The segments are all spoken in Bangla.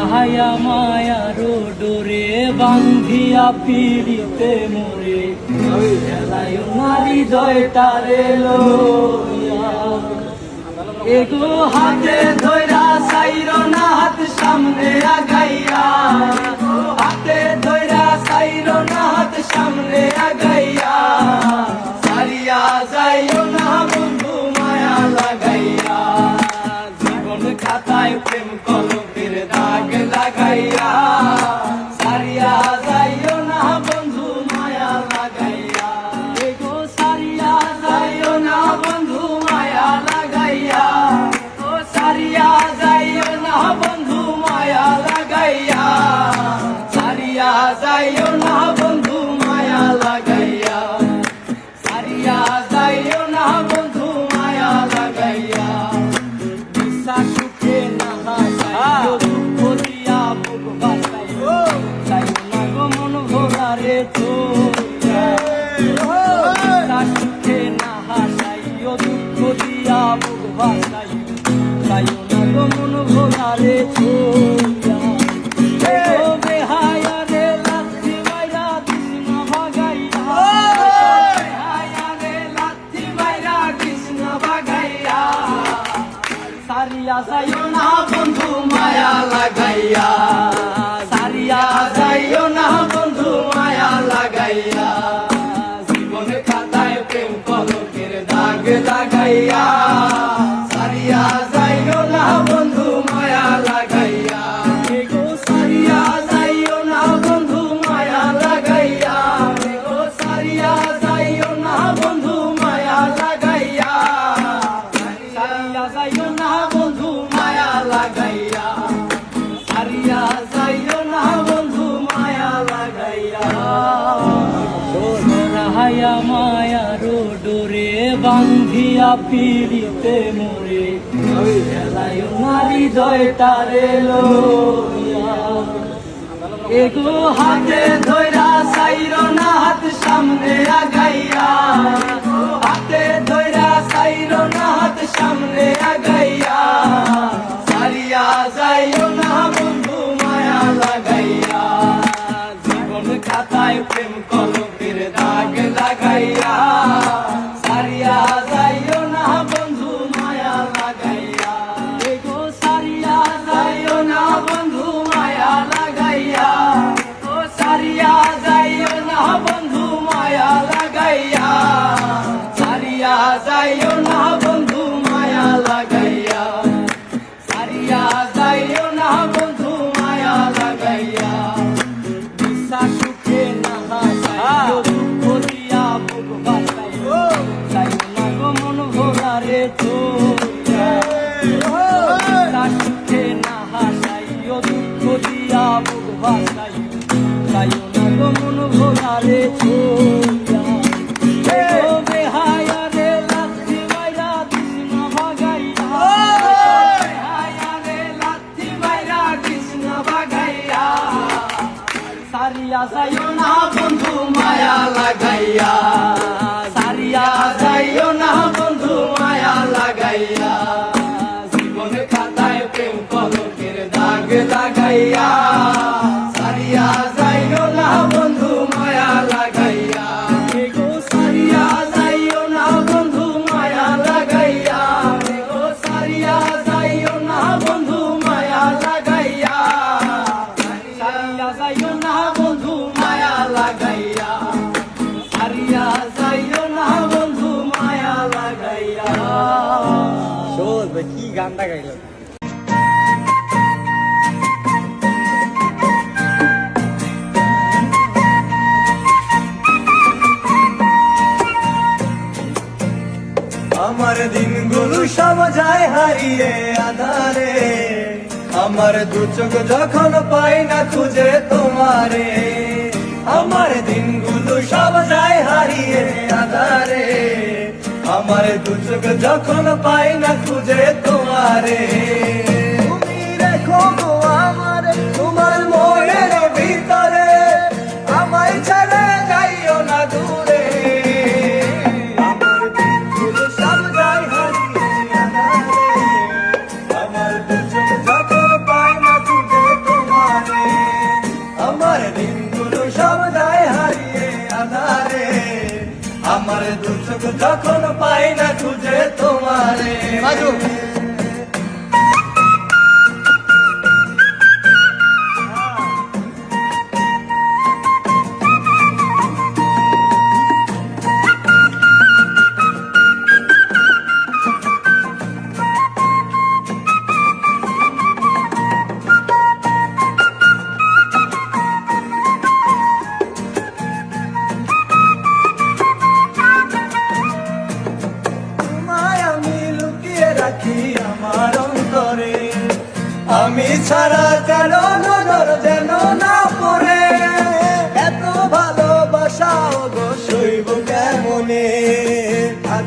রাহায়া মায়ারো ডোরে বান্ধিয়া পিড়িতে মোরে, খেলায় নারী জয় তারে হাতে ধৈরা সাইর না হাত সামনে আগাইয়া হাতে ধৈরা সাইর না হাত সামনে আগাইয়া, সারিয়া যাইও না বন্ধু মায়া লাগাইয়া। খাতায় প্রেম কলমের দাগ লাগাইয়া, সারিয়া যাইও না বন্ধু মায়া লাগাইয়া। এগো, সারিয়া যাইও না বন্ধু মায়া লাগাইয়া। ও, সারিয়া যাইও না বন্ধু মায়া লাগাইয়া। সারিয়া যাইও না দাগ লাগাইয়া বান্ধিয়া পিড়িতে মোরে। খেলায় নারী জয় তারে এগো হাতে ধৈরা সাইর না হাত সামনে আগাইয়া। হাতে ধৈরা সাইর না হাত সামনে আগাইয়া। সারিয়া যাইও না বন্ধু মায়া লাগাইয়া। জীবন খাতায় প্রেম কলমের দাগ লাগাইয়া। যাইও না বন্ধু মায়া লাগাইয়া। সারিয়া যাইও না বন্ধু মায়া লাগাইয়া। বিশ্বাস সুখে না হাসাইও দুঃখ দিয়া বুক বাসাইও যাইও না গো মন ভোলারে তো বিশ্বাস সুখে না হাসাইও দুঃখ দিয়া বুক বাসাইও যাইও না গো মন ভোলারে তো যাইও না বন্ধু, মায়া লাগাইয়া। সারিয়া যাইও না বন্ধু, মায়া লাগাইয়া। জীবনে খাতায় প্রেম কলকের দাগ লাগাইয়া। গানটা গাইলাম আমার দিনগুলো সব যায় হারিয়ে আধারে। আমার দু চোখ যখন পাই না খুঁজে তোমারে। আমার দিনগুলো সব যায় হারিয়ে আমার দুচোখ যখন পাই না খুঁজে তোমারে। তুমি রেখো আমার, তোমার মনের ভিতরে। আমায় ছেড়ে যাইও না দূরে। আমার দুচোখ যখন পাই না খুঁজে তোমারে। আমার দিনগুলো সব যায় হারিয়ে আধারে আমার দুচোখ যখন Mais um.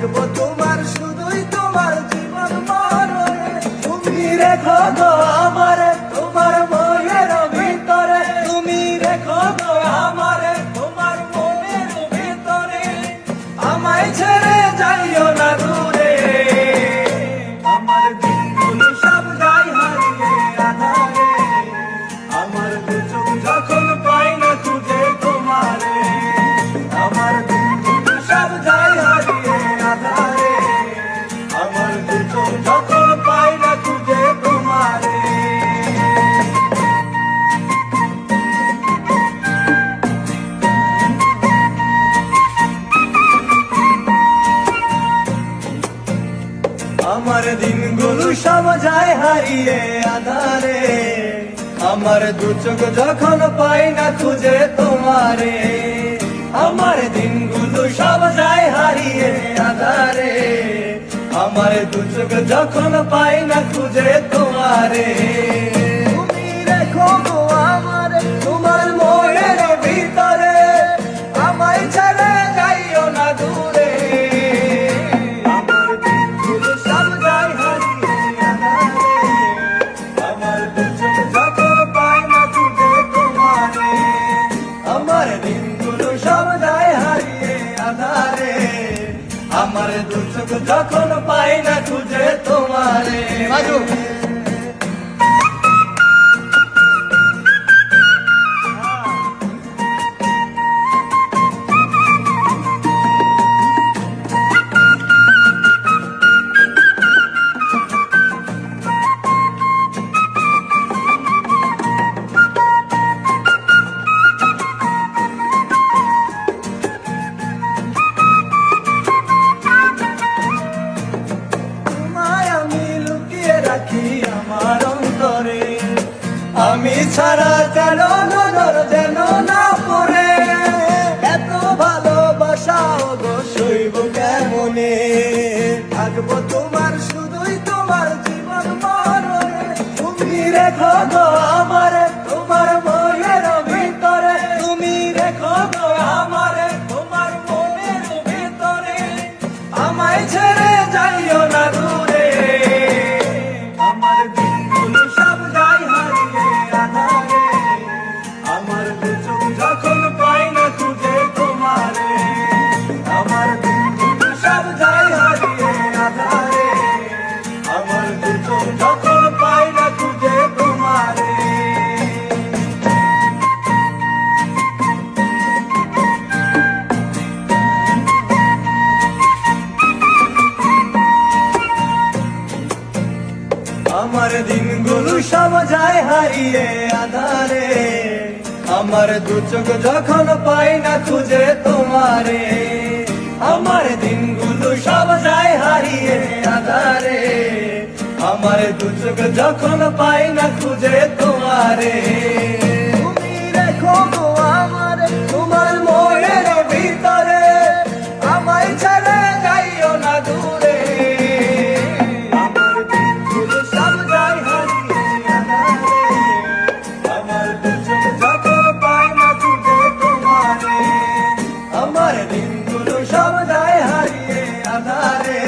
থাকব তোমার আমার দিনগুলো সব যায় হারিয়ে আধারে। আমার দু চোখ যখন পাই না খুঁজে তোমারে। আমার দিনগুলো সব যায় হারিয়ে আধারে। আমার দু চোখ যখন পাই না খুঁজে তোমারে। তুমি রেখো রাখি আমার অন্তরে। আমি ছাড়া কারণ যেন আমার দু চোখ যখন পাই না খুঁজে তোমারে, আমার দিনগুলো সব যায় হারিয়ে আধারে। আমার দু চোখ যখন পাই না খুঁজে তোমারে, তুমি রেখো আমার দিনগুলো সব যায় হারিয়ে আধারে।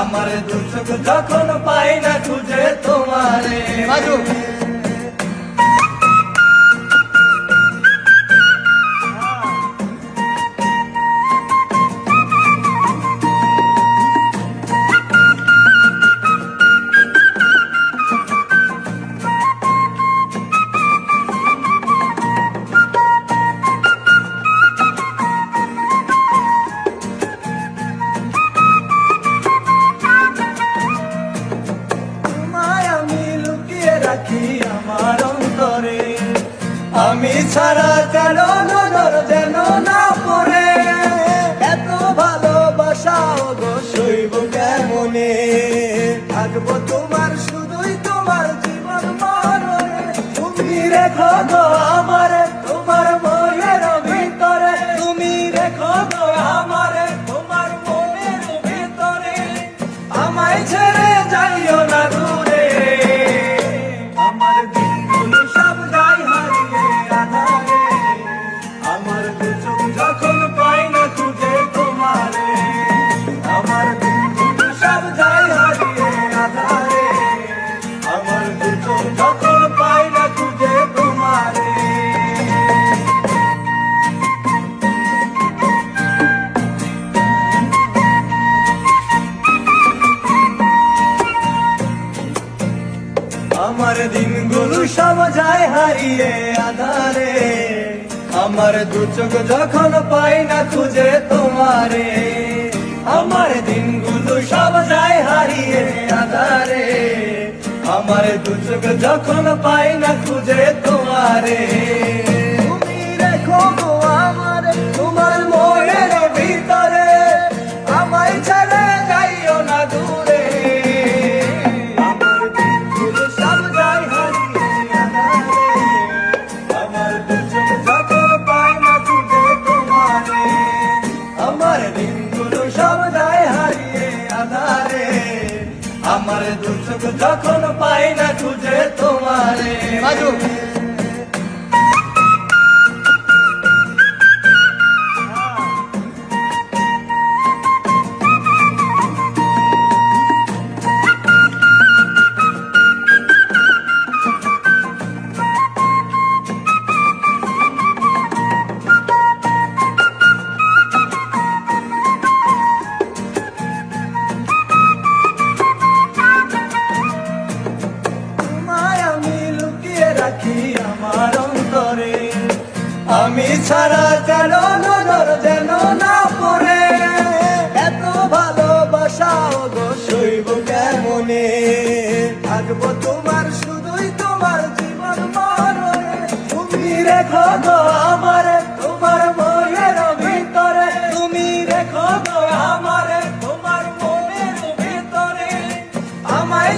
আমার দুচোখ যখন পাই না খুঁজে তোমারে। থাকব তোমার শুধু দিয়ে আধারে। আমার দু চোখ যখন পাই না খুঁজে তোমারে, আমার দিনগুলো সব যায় হারিয়ে আধারে। আমার দু চোখ যখন পাই না খুঁজে তোমারে। তুমি রেখো যখন পাই না খুঁজে তোমারে? ছাড়া কারও নজর যেন না পড়ে। এত ভালোবাসা গো শৈব কেমনে? থাকব তোমার শুধুই তোমার জীবন মরণে। তুমি রেখো গো আমার, তোমার মনের ভিতরে। তুমি রেখো গো আমার, তোমার মনের ভিতরে। আমায়